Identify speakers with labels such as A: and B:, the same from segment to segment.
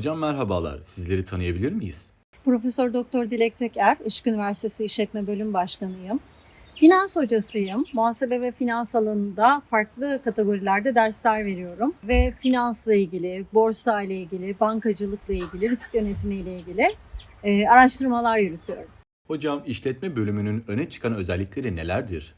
A: Hocam merhabalar. Sizleri tanıyabilir miyiz?
B: Profesör Doktor Dilek Teker, Işık Üniversitesi İşletme Bölüm Başkanıyım. Finans hocasıyım. Muhasebe ve finans alanında farklı kategorilerde dersler veriyorum ve finansla ilgili, borsa ile ilgili, bankacılıkla ilgili, risk yönetimi ile ilgili e, araştırmalar yürütüyorum.
A: Hocam işletme bölümünün öne çıkan özellikleri nelerdir?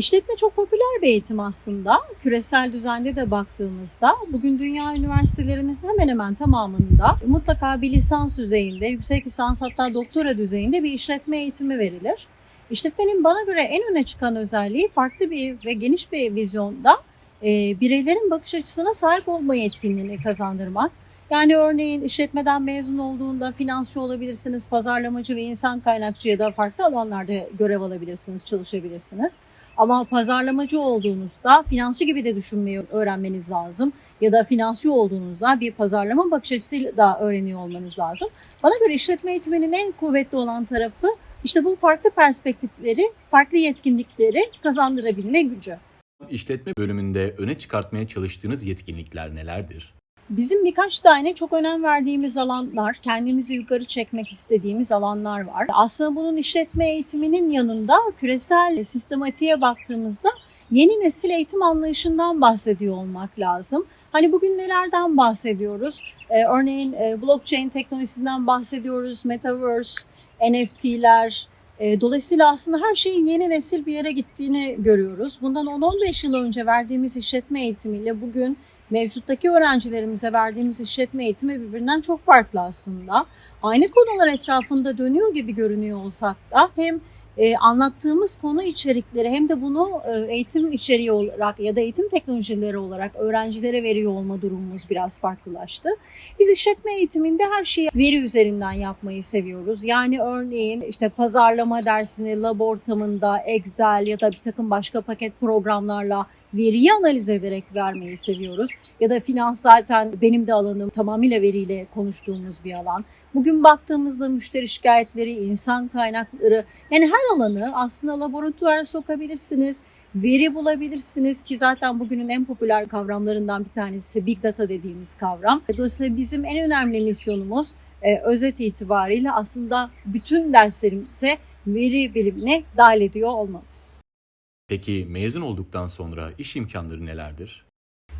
B: İşletme çok popüler bir eğitim aslında. Küresel düzende de baktığımızda bugün dünya üniversitelerinin hemen hemen tamamında mutlaka bir lisans düzeyinde, yüksek lisans hatta doktora düzeyinde bir işletme eğitimi verilir. İşletmenin bana göre en öne çıkan özelliği farklı bir ve geniş bir vizyonda e, bireylerin bakış açısına sahip olma yetkinliğini kazandırmak. Yani örneğin işletmeden mezun olduğunda finansçı olabilirsiniz, pazarlamacı ve insan kaynakçı ya da farklı alanlarda görev alabilirsiniz, çalışabilirsiniz. Ama pazarlamacı olduğunuzda finansçı gibi de düşünmeyi öğrenmeniz lazım. Ya da finansçı olduğunuzda bir pazarlama bakış açısıyla da öğreniyor olmanız lazım. Bana göre işletme eğitiminin en kuvvetli olan tarafı işte bu farklı perspektifleri, farklı yetkinlikleri kazandırabilme gücü.
A: İşletme bölümünde öne çıkartmaya çalıştığınız yetkinlikler nelerdir?
B: Bizim birkaç tane çok önem verdiğimiz alanlar, kendimizi yukarı çekmek istediğimiz alanlar var. Aslında bunun işletme eğitiminin yanında küresel sistematiğe baktığımızda yeni nesil eğitim anlayışından bahsediyor olmak lazım. Hani bugün nelerden bahsediyoruz? Ee, örneğin e, blockchain teknolojisinden bahsediyoruz, metaverse, NFT'ler. E, dolayısıyla aslında her şeyin yeni nesil bir yere gittiğini görüyoruz. Bundan 10-15 yıl önce verdiğimiz işletme eğitimiyle bugün mevcuttaki öğrencilerimize verdiğimiz işletme eğitimi birbirinden çok farklı aslında. Aynı konular etrafında dönüyor gibi görünüyor olsak da hem e, anlattığımız konu içerikleri hem de bunu e, eğitim içeriği olarak ya da eğitim teknolojileri olarak öğrencilere veriyor olma durumumuz biraz farklılaştı. Biz işletme eğitiminde her şeyi veri üzerinden yapmayı seviyoruz. Yani örneğin işte pazarlama dersini lab ortamında Excel ya da bir takım başka paket programlarla veriyi analiz ederek vermeyi seviyoruz. Ya da finans zaten benim de alanım tamamıyla veriyle konuştuğumuz bir alan. Bugün baktığımızda müşteri şikayetleri, insan kaynakları yani her alanı aslında laboratuvara sokabilirsiniz. Veri bulabilirsiniz ki zaten bugünün en popüler kavramlarından bir tanesi Big Data dediğimiz kavram. Dolayısıyla bizim en önemli misyonumuz e, özet itibariyle aslında bütün derslerimize veri bilimine dahil ediyor olmamız.
A: Peki mezun olduktan sonra iş imkanları nelerdir?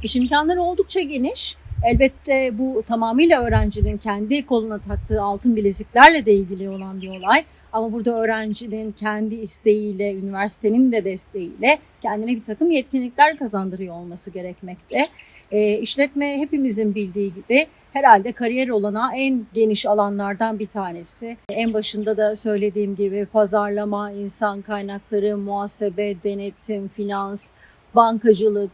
B: İş imkanları oldukça geniş. Elbette bu tamamıyla öğrencinin kendi koluna taktığı altın bileziklerle de ilgili olan bir olay. Ama burada öğrencinin kendi isteğiyle, üniversitenin de desteğiyle kendine bir takım yetkinlikler kazandırıyor olması gerekmekte. E, işletme hepimizin bildiği gibi herhalde kariyer olana en geniş alanlardan bir tanesi. En başında da söylediğim gibi pazarlama, insan kaynakları, muhasebe, denetim, finans, bankacılık,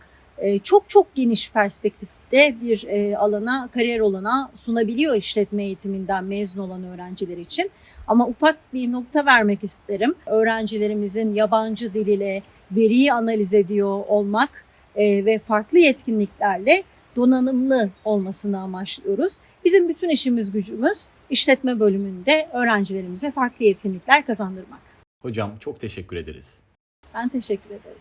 B: çok çok geniş perspektifte bir e, alana, kariyer olana sunabiliyor işletme eğitiminden mezun olan öğrenciler için. Ama ufak bir nokta vermek isterim. Öğrencilerimizin yabancı dil ile veriyi analiz ediyor olmak e, ve farklı yetkinliklerle donanımlı olmasını amaçlıyoruz. Bizim bütün işimiz gücümüz işletme bölümünde öğrencilerimize farklı yetkinlikler kazandırmak.
A: Hocam çok teşekkür ederiz.
B: Ben teşekkür ederim.